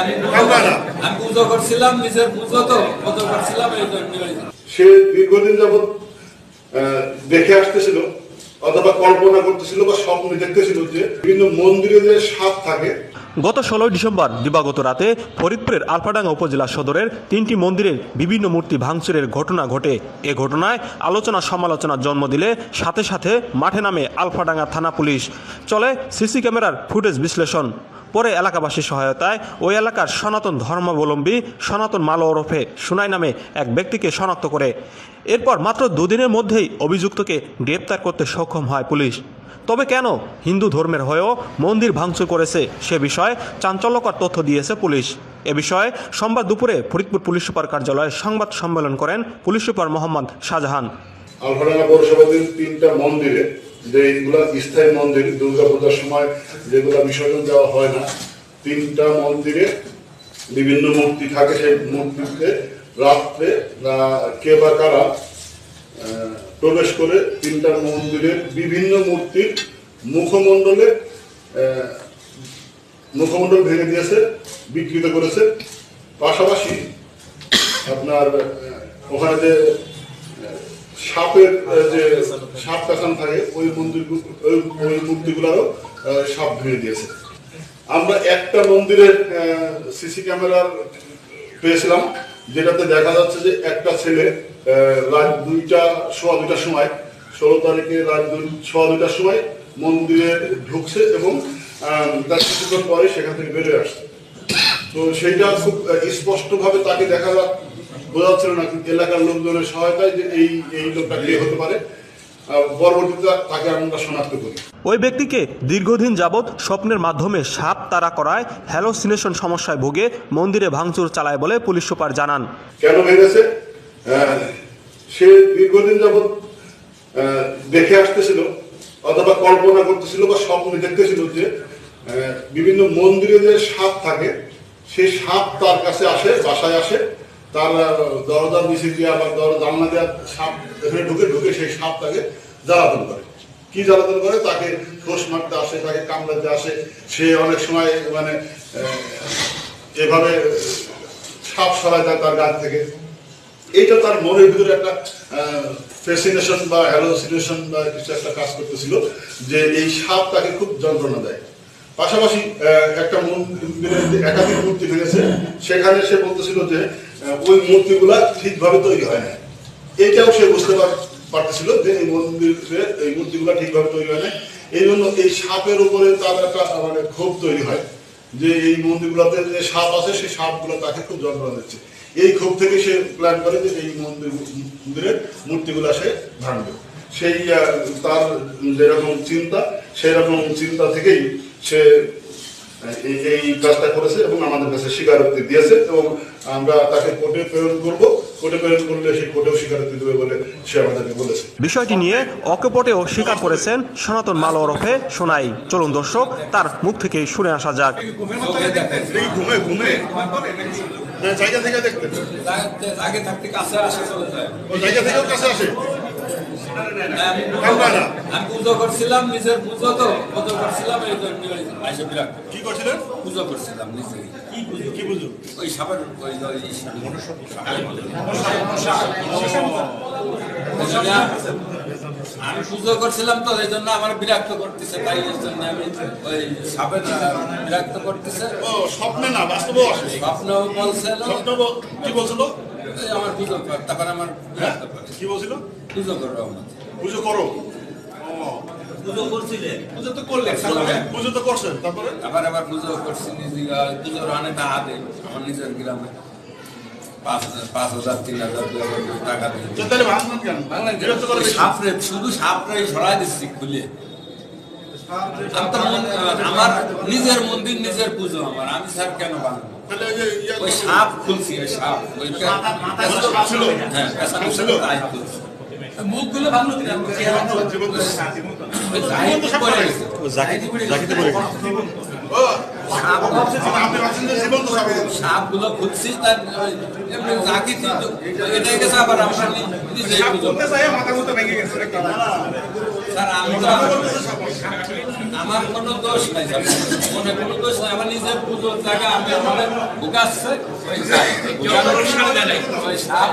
আমি কাউকে না। আমি পুজো করছিলাম নিজের পুজো তো পুজো করছিলাম এই সে দীর্ঘদিন যাবৎ দেখে আসতেছিল অথবা কল্পনা করতেছিল বা স্বপ্নে দেখতেছিল যে বিভিন্ন মন্দিরে যে সাপ থাকে। গত ষোলোই ডিসেম্বর দিবাগত রাতে ফরিদপুরের আলফাডাঙ্গা উপজেলা সদরের তিনটি মন্দিরের বিভিন্ন মূর্তি ভাঙচুরের ঘটনা ঘটে। এ ঘটনায় আলোচনা সমালোচনার জন্ম দিলে সাথে সাথে মাঠে নামে আলফাডাঙ্গা থানা পুলিশ। চলে সিসি ক্যামেরার ফুটেজ বিশ্লেষণ। পরে এলাকাবাসীর সহায়তায় ওই এলাকার সনাতন ধর্মাবলম্বী সনাতন মাল ওরফে সুনাই নামে এক ব্যক্তিকে শনাক্ত করে। এরপর মাত্র দুদিনের মধ্যেই অভিযুক্তকে গ্রেপ্তার করতে সক্ষম হয় পুলিশ। তবে কেন হিন্দু ধর্মের হয়েও মন্দির ভাঙচুর করেছে সে বিষয়ে চাঞ্চল্যকর তথ্য দিয়েছে পুলিশ। এ বিষয়ে সোমবার দুপুরে ফরিদপুর পুলিশ সুপার কার্যালয়ে সংবাদ সম্মেলন করেন পুলিশ সুপার মোহাম্মদ শাহজাহান। তিনটা মন্দিরে যে এইগুলা স্থায়ী মন্দির, দুর্গাপূজার সময় যেগুলা বিসর্জন দেওয়া হয় না, তিনটা মন্দিরে বিভিন্ন মূর্তি থাকে, সেই মূর্তিতে রাত্রে কে বা কারা প্রবেশ করে তিনটা মন্দিরের বিভিন্ন মূর্তির মুখমণ্ডলে মুখমণ্ডল ভেঙে দিয়েছে, বিকৃত করেছে। পাশাপাশি আপনার ওখানে যে সাপের যে সাপ পেছান থাকে, ওই মন্দির ওই মূর্তিগুলোরও সাপ ভেঙে দিয়েছে। আমরা একটা মন্দিরের সিসি ক্যামেরার পেয়েছিলাম, যেটাতে দেখা যাচ্ছে যে একটা ছেলে রাত দুইটা, সোয়া দুইটার সময়, ষোলো তারিখে রাত দুই- সোয়া দুইটার সময় মন্দিরে ঢুকছে এবং তার কিছুক্ষণ পরে সেখান থেকে বেরিয়ে আসছে। তো সেইটা খুব স্পষ্টভাবে তাকে দেখা বোঝা যাচ্ছিল না কিন্তু এলাকার লোকজনের সহায়তায় যে এই এই লোকটা কে হতে পারে। পরবর্তীতে তাকে আমরা শনাক্ত করি। ওই ব্যক্তিকে দীর্ঘদিন যাবৎ স্বপ্নের মাধ্যমে সাপ তাড়া করায় হ্যালোসিনেশন সমস্যায় ভুগে মন্দিরে ভাঙচুর চালায় বলে পুলিশ সুপার জানান। কেন ভেঙেছে? সে দীর্ঘদিন যাবৎ দেখে আসতেছিল অথবা কল্পনা করতেছিল বা স্বপ্নে দেখতেছিল যে বিভিন্ন মন্দিরে যে সাপ থাকে সেই সাপ তার কাছে আসে বাসায় আসে তার আহ, দরজার নিচে দিয়া বা দরজা জানলা দেওয়া সাপ এখানে ঢুকে ঢুকে সেই সাপ তাকে জ্বালাতন করে। কি জ্বালাতন করে? তাকে ঠোস মারতে আসে তাকে কামড়াতে আসে। সে অনেক সময় মানে এভাবে সাপ সরায় দেয় তার গাছ থেকে। এইটা তার মনের ভিতরে একটা ফেসিনেশন বা হ্যালোসিনেশন বা কিছু একটা কাজ করতেছিল যে এই সাপ তাকে খুব যন্ত্রণা দেয়। পাশাপাশি একটা একাধিক মূর্তি ভেঙেছে সেখানে সে বলতেছিল যে ওই মূর্তিগুলা ঠিকভাবে তৈরি হয় না এইটাও সে বুঝতে পারতেছিল যে এই মন্দিরে এই মূর্তিগুলা ঠিকভাবে তৈরি হয় না এই জন্য এই সাপের উপরে তার একটা মানে ক্ষোভ তৈরি হয় যে এই মন্দিরগুলোতে যে সাপ আছে, সেই সাপগুলো তাকে খুব যন্ত্রণা দিচ্ছে। এই ক্ষোভ থেকে সে প্ল্যান করে যে এই মন্দির মন্দিরের মূর্তিগুলো সে ভাঙবে। সেই তার যেরকম চিন্তা সেই রকম চিন্তা থেকেই সে এই- এই কাজটা করেছে এবং আমাদের কাছে স্বীকারোক্তি দিয়েছে এবং আমরা তাকে কোর্টে প্রেরণ করব। কোর্টে প্রেরণ করলে সেই কোর্টেও স্বীকারোক্তি দেবে বলে সে আমাদেরকে বলেছে। বিষয়টি নিয়ে অকপটেও স্বীকার করেছেন সনাতন মালো ওরফে সোনাই। চলুন দর্শক তার মুখ থেকেই শুনে আসা যাক। ঘুমে ঘুমে। জায়গা থেকে দেখতে। আগে থাকতে কাছে আসে চলে যায়। জায়গা থেকেও কাছে আসে। আমি পুজো করছিলাম নিজের পুজো তো পুজো করছিলাম এই জন্য আইসে বিরাট। কি করছিলেন? পুজো করছিলাম নিজে। কি পুজো? কি বুঝো ওই সাপের ওই ওই আমি পুজো করছিলাম তো এই জন্য আমার বিরক্ত করতেছে তাই এর জন্য আমি ওই সাপের বিরক্ত করতেছে। ও স্বপ্নে না স্বপ্ন বলছিল স্বপ্ন কি বলছিল? আমার পুজো তারপর আমার কি বলছিল? পুজো করো আমার পুজো করো? পুজো করছিলে? পুজো তো করলে পুজো তো করছেন তারপরে? আবার আবার পুজো করছি নিজে পুজোর অনেক টাকা আমার নিজের গ্রামে। শুধু সরাই দিচ্ছি খুলে। মন- আমার মন্দির নিজের পুজো আমার আমি স্যার কেন বানাবো ওই সাপ খুলছি ওই সাপ। ওই হ্যাঁ মুখগুলো ভাঙলো কিনা? সাপগুলো খুঁজছি তার ওই এমনি জাগিছি তো এটা গেছে আবার আমরা নি- নিজেই পুজো করি। স্যার আমি তো আমার কোনো দোষ নাই মনে কোনো দোষ নাই। আমার নিজের পুজোর জায়গা আমি আমার ঢুকাচ্ছে ওই সাপ।